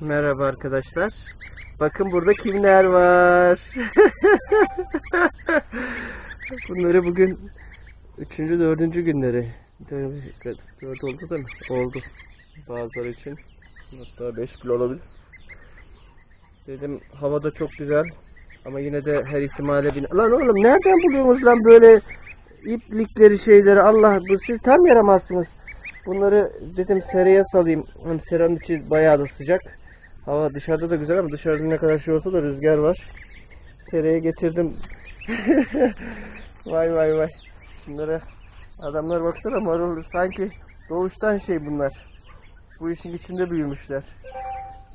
Merhaba arkadaşlar. Bakın burada kimler var. Bunları bugün üçüncü, dördüncü günleri. Dört, oldu değil mi? Oldu. Bazıları için. Hatta beş bile olabilir. Dedim hava da çok güzel. Ama yine de her ihtimale bin... Lan oğlum nereden buluyorsunuz lan böyle iplikleri şeyleri Allah bu siz tam yaramazsınız. Bunları dedim seraya salayım. Hem seranın içi bayağı da sıcak. Hava dışarıda da güzel ama dışarıda ne kadar şey olsa da rüzgar var. Seraya getirdim. vay vay vay. Bunlara adamlar baksana marul sanki doğuştan şey bunlar. Bu işin içinde büyümüşler.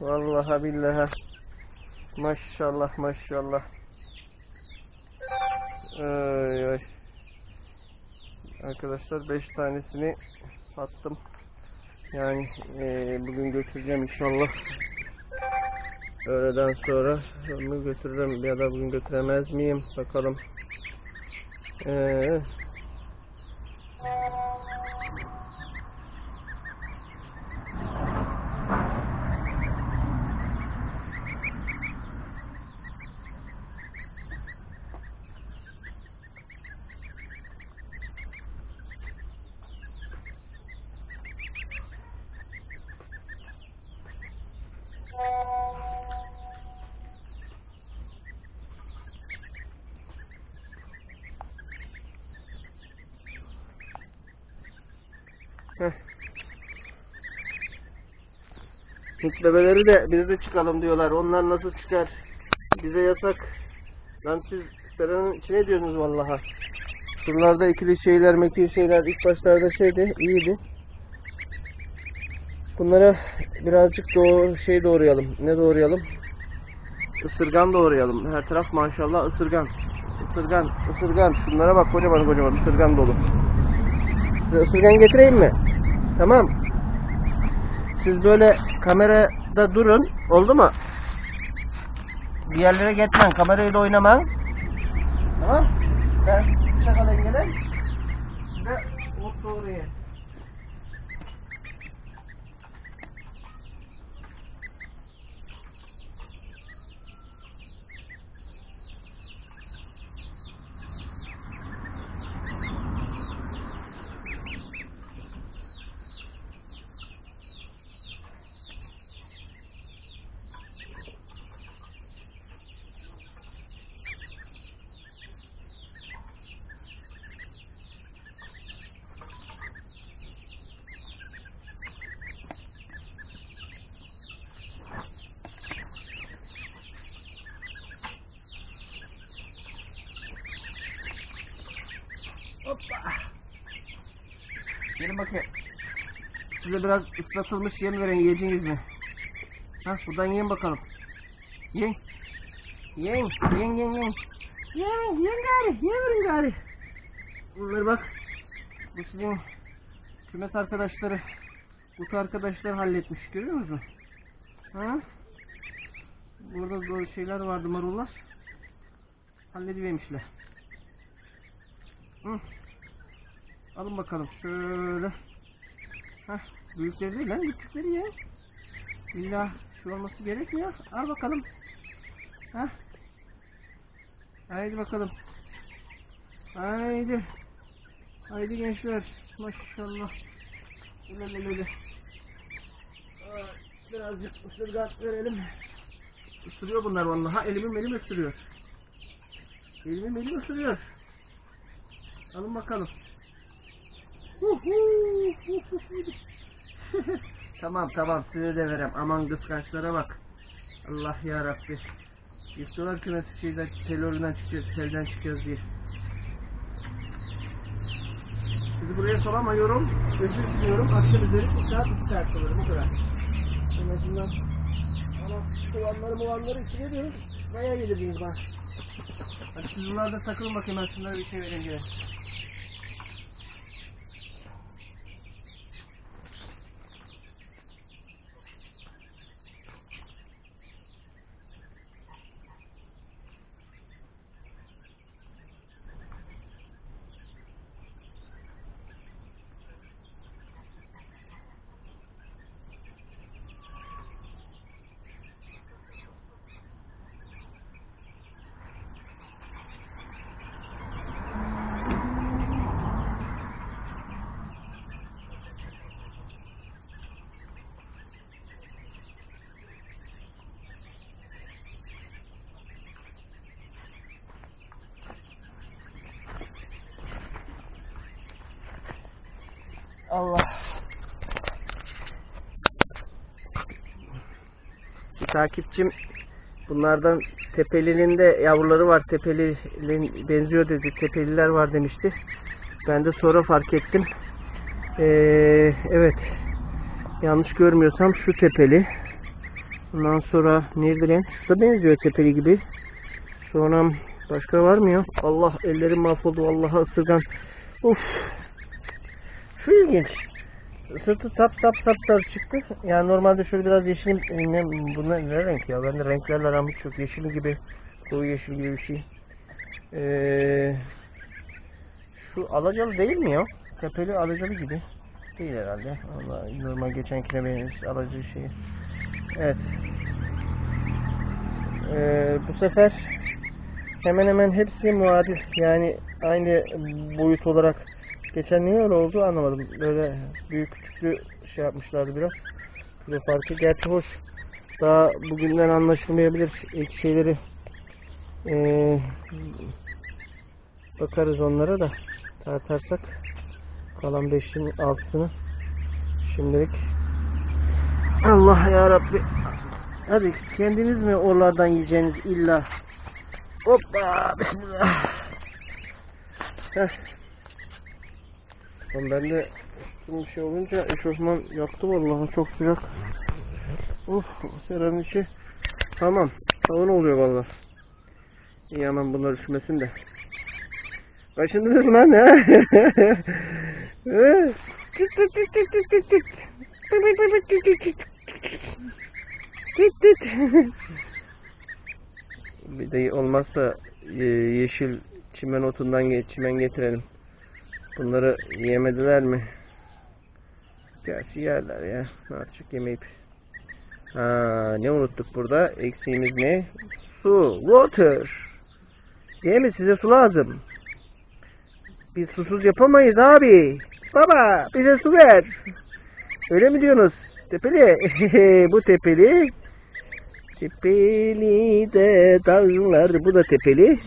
Vallahi billahi. Maşallah maşallah. Ay ay. Arkadaşlar 5 tanesini sattım. Yani eee, bugün götüreceğim inşallah. Öğleden sonra onu götürürüm ya da bugün götüremez miyim? Bakalım. Ee, heh. Hint bebeleri de biz de çıkalım diyorlar. Onlar nasıl çıkar? Bize yasak. Lan siz seranın içine diyorsunuz vallaha. Şuralarda ikili şeyler, mekil şeyler ilk başlarda şeydi, iyiydi. Bunlara birazcık doğru şey doğrayalım. Ne doğrayalım? Isırgan doğrayalım. Her taraf maşallah ısırgan. Isırgan, ısırgan. Şunlara bak kocaman kocaman ısırgan dolu. Size ısırgan getireyim mi? Tamam. Siz böyle kamerada durun. Oldu mu? Bir yerlere gitmen. Kamerayla oynaman. Tamam. Ben şakalayın gelen. Size ot doğrayayım. Hoppa. Bakayım. Size biraz ıslatılmış yem veren yediniz mi? Ha buradan yiyin bakalım. Yiyin. Yiyin. Yiyin yiyin yiyin. Yiyin yiyin gari. Yiyin gari. Bunları bak. Bu sizin kümes arkadaşları. Bu arkadaşlar halletmiş. Görüyor musunuz? Ha? Burada zor şeyler vardı marullar. Halledivermişler. Hı. Alın bakalım şöyle. Hah, büyükleri değil lan küçükleri ya. İlla şu olması gerekmiyor. Al bakalım. Hah. Haydi bakalım. Haydi. Haydi gençler. Maşallah. Ay, Birazcık ısırgan verelim. Isırıyor bunlar vallahi. Ha, elimim elim ısırıyor. Elimim elim ısırıyor. Alın bakalım. tamam tamam size de verem. Aman kıskançlara bak. Allah ya Rabbi. Yıktılar nasıl şeyden telöründen çıkacağız, telden çıkacağız diye. Sizi buraya soramıyorum. Özür diliyorum. Akşam üzeri bir saat iki saat kalırım. O kadar. En azından ama kovanları muvanları içine diyorum. Bayağı yedirdiniz bana. Hadi siz bunlarda takılın bakayım ben şunlara bir şey vereyim gene. Takipçim bunlardan tepelinin de yavruları var. Tepelinin benziyor dedi. Tepeliler var demişti. Ben de sonra fark ettim. Ee, evet. Yanlış görmüyorsam şu tepeli. Ondan sonra Nirdilen. Şu da benziyor tepeli gibi. Sonra başka var mı ya? Allah ellerim mahvoldu. Allah'a ısırgan. Uf. Şu ilginç. Sırtı sap sap sap sarı çıktı. Yani normalde şöyle biraz yeşil ne, bu ne, ne renk ya? Ben de renklerle aram hiç yok. Yeşil gibi, koyu yeşil gibi bir şey. Ee, şu alacalı değil mi ya? Tepeli alacalı gibi. Değil herhalde. Allah normal geçenkine benziyor alacı şey. Evet. Ee, bu sefer hemen hemen hepsi muadil. Yani aynı boyut olarak geçen niye öyle oldu anlamadım. Böyle büyük küçüklü şey yapmışlardı biraz. Kilo farkı. Gerçi hoş. Daha bugünden anlaşılmayabilir ilk şeyleri. Ee, bakarız onlara da tartarsak kalan beşin altısını şimdilik Allah ya Rabbi Hadi kendiniz mi oralardan yiyeceğiniz illa Hoppa Bismillah Heh. Lan ben de üstüm şey olunca eşofman yaktı vallahi çok sıcak Uf seranın içi Tamam tavan oluyor vallahi İyi hemen bunlar üşümesin de Kaçındınız mı lan ha? Bir de olmazsa e, yeşil çimen otundan çimen getirelim. Bunları yemediler mi? Gerçi yerler ya. Ne yapacak yemeyip. Ha, ne unuttuk burada? Eksiğimiz ne? Su. Water. Değil mi? Size su lazım. Biz susuz yapamayız abi. Baba bize su ver. Öyle mi diyorsunuz? Tepeli. bu tepeli. Tepeli de dağlar. Bu da tepeli.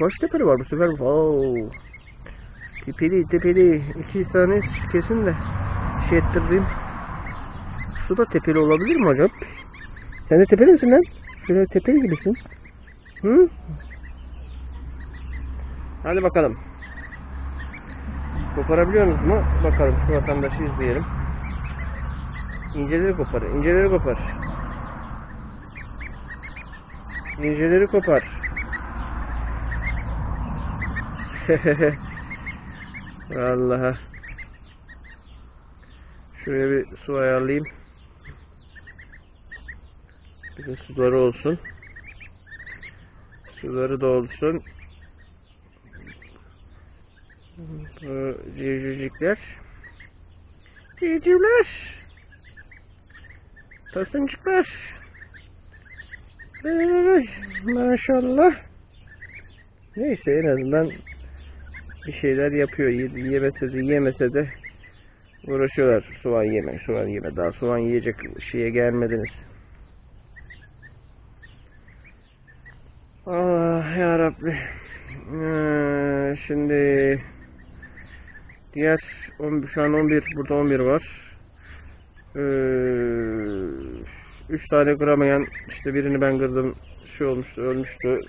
Kaç tepeli var bu sefer? Wow. Tepeli tepeli. İki tane kesin de şey ettirdim. Su da tepeli olabilir mi acaba? Sen de tepeli misin lan? Şöyle tepeli gibisin. Hı? Hadi bakalım. Koparabiliyorsunuz mu? Bakalım şu vatandaşı izleyelim. İnceleri kopar, inceleri kopar. İnceleri kopar. Vallahi. Şuraya bir su ayarlayayım. Bir de suları olsun. Suları da olsun. Bu civcivcikler. Civcivler. Tasıncıklar. Maşallah. Neyse en azından bir şeyler yapıyor. Ye- Yemese de yemese de uğraşıyorlar. Soğan yeme, soğan yeme. Daha soğan yiyecek şeye gelmediniz. Ah ya Rabbi. Ee, şimdi diğer 11, şu an 11 burada 11 var. Ee, 3 tane kıramayan işte birini ben kırdım şey olmuştu ölmüştü.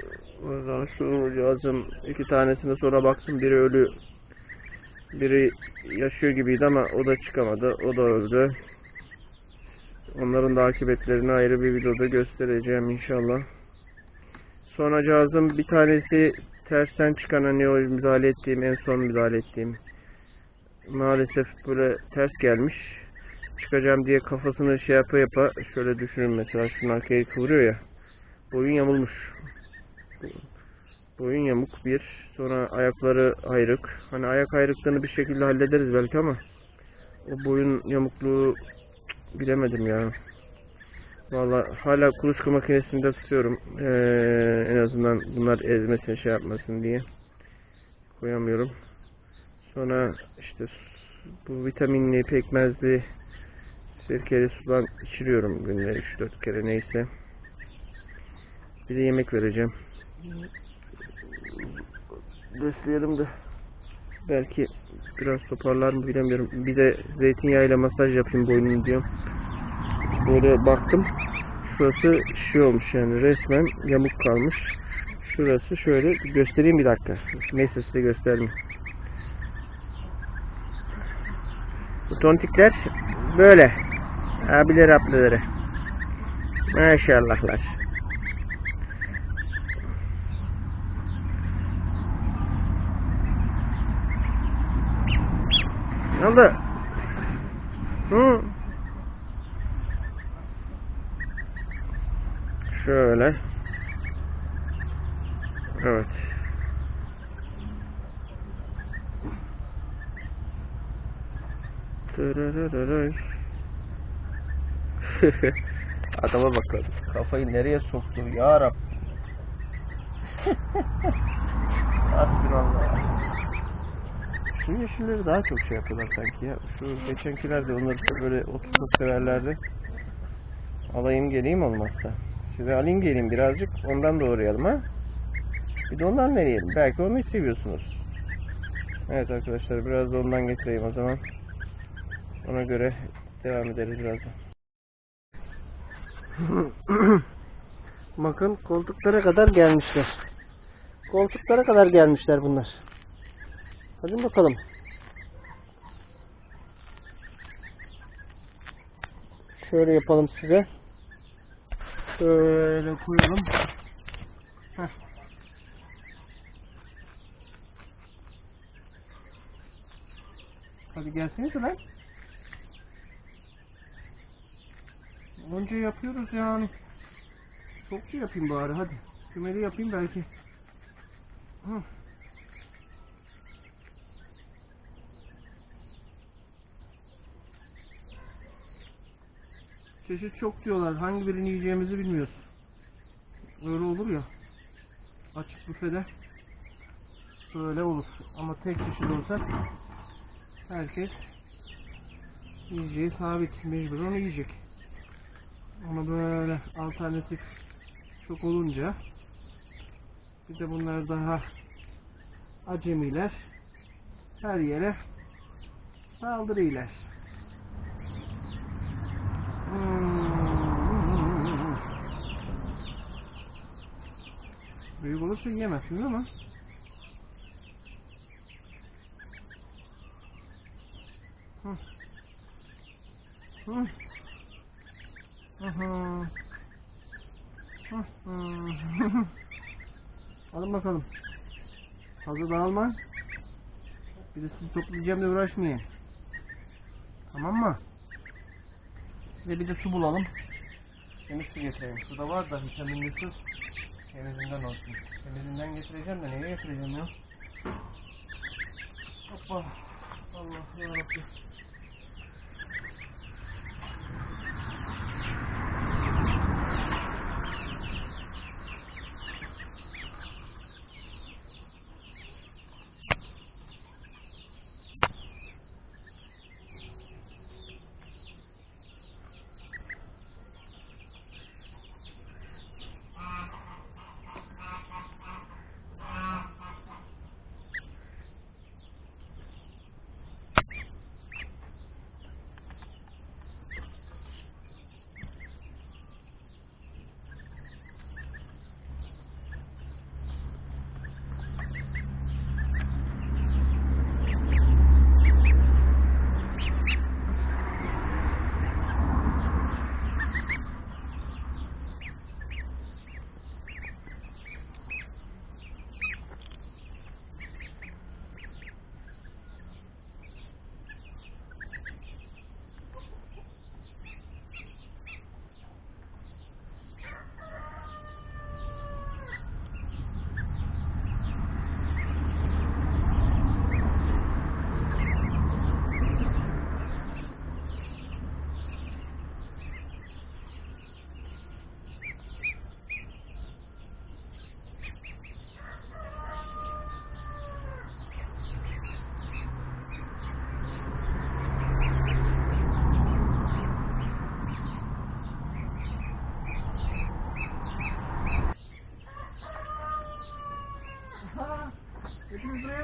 Oradan şu yazım iki tanesine sonra baktım biri ölü biri yaşıyor gibiydi ama o da çıkamadı o da öldü. Onların da akıbetlerini ayrı bir videoda göstereceğim inşallah. Sonra cihazım bir tanesi tersten çıkan hani o müdahale ettiğim en son müdahale ettiğim maalesef böyle ters gelmiş. Çıkacağım diye kafasını şey yapa yapa şöyle düşünün mesela şunun arkaya kıvırıyor ya. Boyun yamulmuş. Boyun yamuk bir. Sonra ayakları ayrık. Hani ayak ayrıklığını bir şekilde hallederiz belki ama o boyun yamukluğu bilemedim ya. Valla hala kuluçka makinesinde tutuyorum. Ee, en azından bunlar ezmesin şey yapmasın diye. Koyamıyorum. Sonra işte bu vitaminli, pekmezli, sirkeli sudan içiriyorum günde 3-4 kere neyse. Bir de yemek vereceğim. Besleyelim de belki biraz toparlar mı bilemiyorum. Bir de zeytinyağıyla masaj yapayım boynunu diyorum. Böyle baktım. Şurası şey olmuş yani resmen yamuk kalmış. Şurası şöyle göstereyim bir dakika. Neyse size göstereyim. Bu tontikler böyle. Abileri ablaları. Maşallahlar. Oldu? Hı? Şöyle. Evet. Adama bakalım. Kafayı nereye soktu ya Rab. Hasbinallah. Şu yeşilleri daha çok şey yapıyorlar sanki ya. Şu geçenkiler de onları böyle otu çok severlerdi. Alayım geleyim olmazsa. Size alayım geleyim birazcık ondan doğrayalım ha. Bir de ondan deneyelim. Belki onu seviyorsunuz. Evet arkadaşlar biraz da ondan getireyim o zaman. Ona göre devam ederiz birazdan. Bakın koltuklara kadar gelmişler. Koltuklara kadar gelmişler bunlar. Hadi bakalım. Şöyle yapalım size. Şöyle koyalım. Heh. Hadi gelsenize lan. Önce yapıyoruz yani. Çokça yapayım bari hadi. Kümeli yapayım belki. Hı. Çeşit çok diyorlar. Hangi birini yiyeceğimizi bilmiyoruz. Öyle olur ya. Açık büfede böyle olur. Ama tek de olsa herkes yiyeceği sabit. Mecbur onu yiyecek. Ama böyle alternatif çok olunca bir de bunlar daha acemiler her yere saldırıyorlar. Hmm. Büyük olursa yiyemezsiniz ama. Alın bakalım. Fazla dağılma. Bir de sizi toplayacağım diye uğraşmayın. Tamam mı? Size bir de su bulalım. Temiz su getireyim. Su da var da vitaminli su. Temizinden olsun. Temizinden getireceğim de nereye getireceğim ya? Hoppa. Allah yarabbim.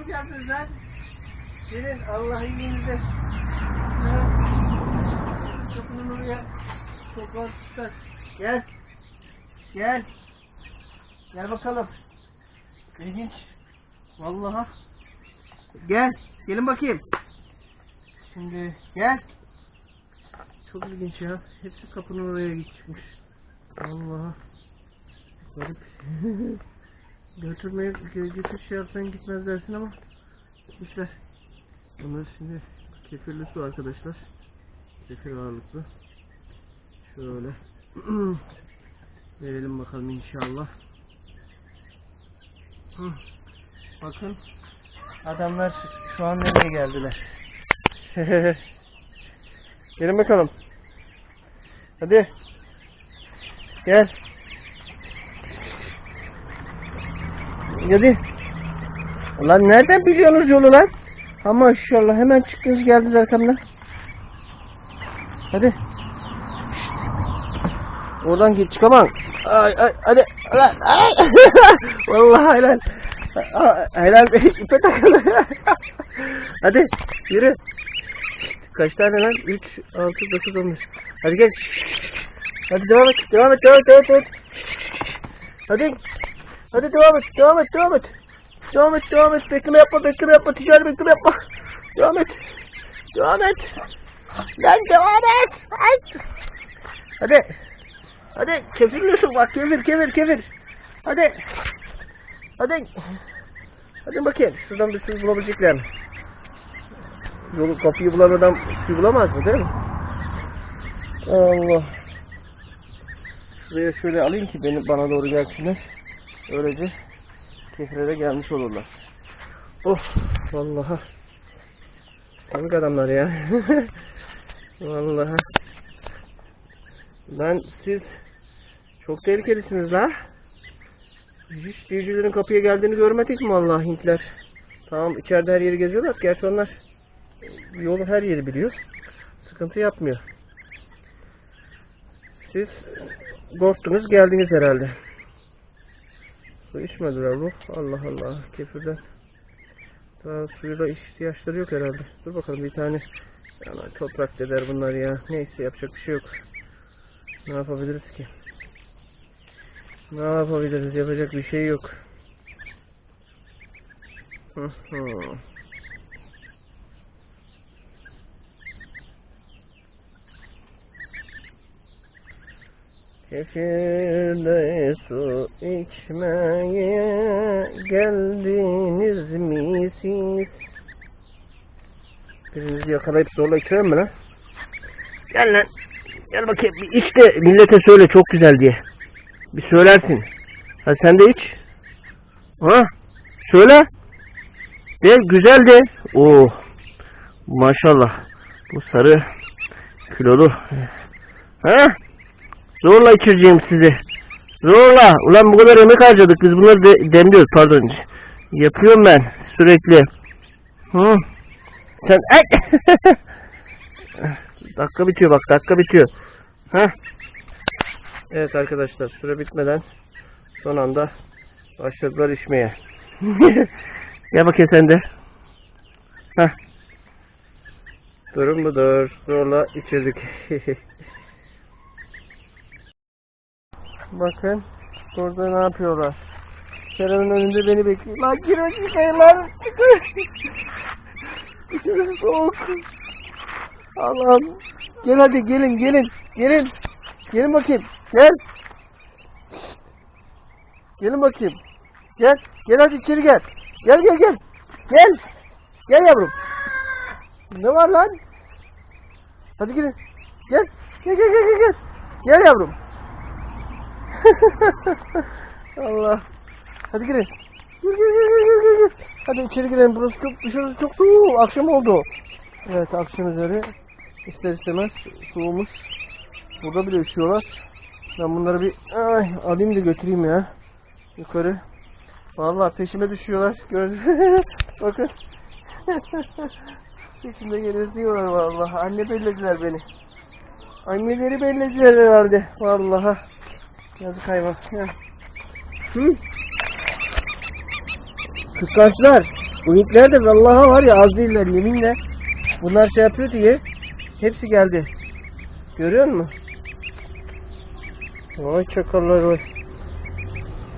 Buraya geldiniz lan? Gelin Allah iyiliğinize. Kapının oraya toplantılar. Gel. Gel. Gel bakalım. İlginç. Vallahi. Gel. Gelin bakayım. Şimdi gel. Çok ilginç ya. Hepsi kapının oraya gitmiş. Vallahi. Garip. Götürmeye götür şey yapsan gitmez dersin ama gitmişler. Bunlar şimdi kefirli su arkadaşlar. Kefir ağırlıklı. Şöyle. Verelim bakalım inşallah. Bakın. Adamlar şu an nereye geldiler? Gelin bakalım. Hadi. Gel. Hadi. Ulan nereden biliyorsunuz yolu lan? Ha maşallah hemen çıktınız geldiniz arkamdan. Hadi. Oradan git çıkamam. Ay ay hadi. Lan ay. Vallahi helal. Helal be ipe takılı. hadi yürü. Kaç tane lan? 3, 6, 9, 11. Hadi gel. Hadi devam et. Devam et. Devam et. Devam et. Hadi. Hadi devam et. Devam et. Devam et. Devam et. Devam et. Bekleme yapma. Bekleme yapma. Ticari bekleme yapma. Devam et. Devam et. Lan devam et. Ay. Hadi. Hadi kefirliyorsun bak kefir kefir kefir. Hadi. Hadi. Hadi bakayım. Şuradan bir su bulabilecekler mi? Yolu kapıyı bulan adam su bulamaz mı değil mi? Allah. Şuraya şöyle alayım ki beni bana doğru gelsinler. Öylece kefire de gelmiş olurlar. Of vallahi. Komik adamlar ya. vallahi. Ben siz çok tehlikelisiniz la. Hiç civcivlerin kapıya geldiğini görmedik mi vallahi Hintler? Tamam içeride her yeri geziyorlar. Gerçi onlar yolu her yeri biliyor. Sıkıntı yapmıyor. Siz korktunuz geldiniz herhalde. Su içmediler bu. Allah Allah. Kefirden. Daha suyu da ihtiyaçları yok herhalde. Dur bakalım bir tane. Yani toprak deder bunlar ya. Neyse yapacak bir şey yok. Ne yapabiliriz ki? Ne yapabiliriz? Yapacak bir şey yok. Hı hı. Kefirde su içmeye geldiniz mi siz? Birinizi yakalayıp zorla içirelim mi lan? Gel lan. Gel bakayım bir iç de millete söyle çok güzel diye. Bir söylersin. Ha sen de iç. Ha? Söyle. De güzel de. Oo. Maşallah. Bu sarı kilolu. Ha? Zorla içireceğim sizi. Zorla. Ulan bu kadar emek harcadık. Biz bunları de, demliyoruz. Pardon. Yapıyorum ben sürekli. Hı. Sen ay. dakika bitiyor bak. Dakika bitiyor. Ha? Evet arkadaşlar süre bitmeden son anda başladılar içmeye. Gel bakayım sen de. Heh. Durum budur. Zorla içirdik. Bakın burada ne yapıyorlar. Kerem'in önünde beni bekliyor. Lan girin çıkayım lan. Çıkın. Soğuk. Allah'ım. Gel hadi gelin gelin. Gelin. Gelin bakayım. Gel. Gelin bakayım. Gel. Gel hadi içeri gel. Gel gel gel. Gel. Gel yavrum. Ne var lan? Hadi gelin. Gel. Gel gel gel gel. Gel, gel yavrum. Allah. Hadi girin. Gel gel gel gel gel. Hadi içeri girelim. Burası çok dışarısı çok soğuk. Akşam oldu. Evet akşam üzeri ister istemez soğumuş. Burada bile üşüyorlar. Ben bunları bir ay, alayım da götüreyim ya. Yukarı. Vallahi peşime düşüyorlar. Gördünüz Bakın. Peşimde geziyorlar vallahi. Anne bellediler beni. Anneleri bellediler herhalde. Vallahi. Yazık hayvan. Ya. Hı? Kıskançlar. Bu Hintler de vallahi var ya az değiller yeminle. Bunlar şey yapıyor diye. Hepsi geldi. Görüyor musun? Vay çakallar vay.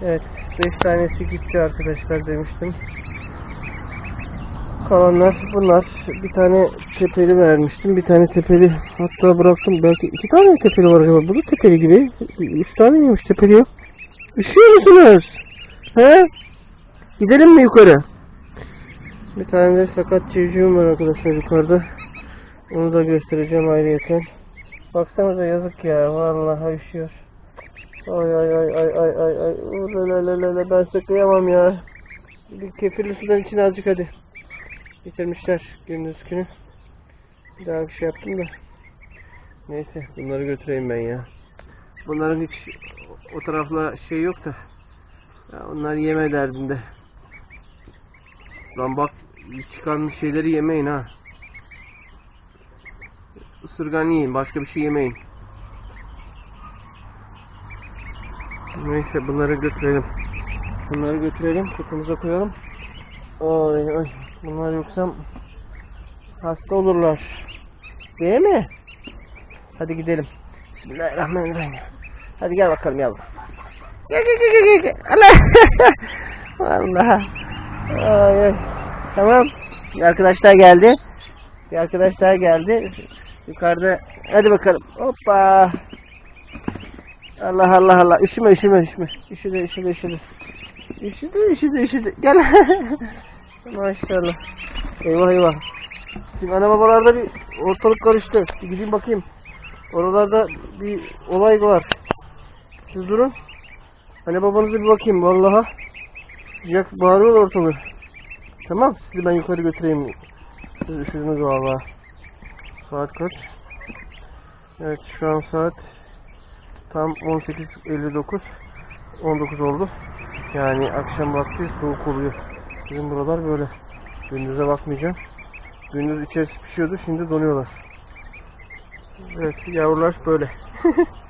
Evet 5 tanesi gitti arkadaşlar demiştim. Kalanlar bunlar. Bir tane tepeli vermiştim. Bir tane tepeli hatta bıraktım. Belki iki tane mi tepeli var acaba? Bu da tepeli gibi. Üç tane miymiş tepeli ya? Üşüyor musunuz? He? Gidelim mi yukarı? Bir tane de sakat civcivim var arkadaşlar yukarıda. Onu da göstereceğim ayrıyeten. Baksanıza yazık ya. Vallahi üşüyor. Ay ay ay ay ay ay ay. Ulalala, ben size kıyamam ya. Bir kefirli sudan içine azıcık hadi. Bitirmişler gündüz günü. Daha bir şey yaptım da. Neyse bunları götüreyim ben ya. Bunların hiç o tarafla şey yok da. Ya onlar yeme derdinde. Lan bak çıkan şeyleri yemeyin ha. Isırgan yiyin başka bir şey yemeyin. Neyse bunları götürelim. Bunları götürelim kutumuza koyalım. Ay ay bunlar yoksa hasta olurlar. Değil mi? Hadi gidelim. Bismillahirrahmanirrahim. Hadi gel bakalım yavrum. Gel gel gel gel gel. Allah. Allah. Ay ay. Tamam. Bir arkadaşlar geldi. Bir arkadaşlar geldi. Yukarıda. Hadi bakalım. Hoppa. Allah Allah Allah. Üşüme üşüme üşüme. Üşüdü üşüdü üşüdü. Üşüdü üşüdü üşüdü. Gel. Maşallah. Eyvah eyvah. Şimdi ana babalarda bir ortalık karıştı. Bir gideyim bakayım. Oralarda bir olay var. Siz durun. Anne babanıza bir bakayım. Vallahi sıcak bağırıyor ortalık. Tamam. Sizi ben yukarı götüreyim. Siz üşüdünüz valla. Saat kaç? Evet şu an saat tam 18.59 19 oldu. Yani akşam vakti soğuk oluyor. Bizim buralar böyle. Gündüze bakmayacağım. Gündüz içerisi pişiyordu şimdi donuyorlar. Evet yavrular böyle.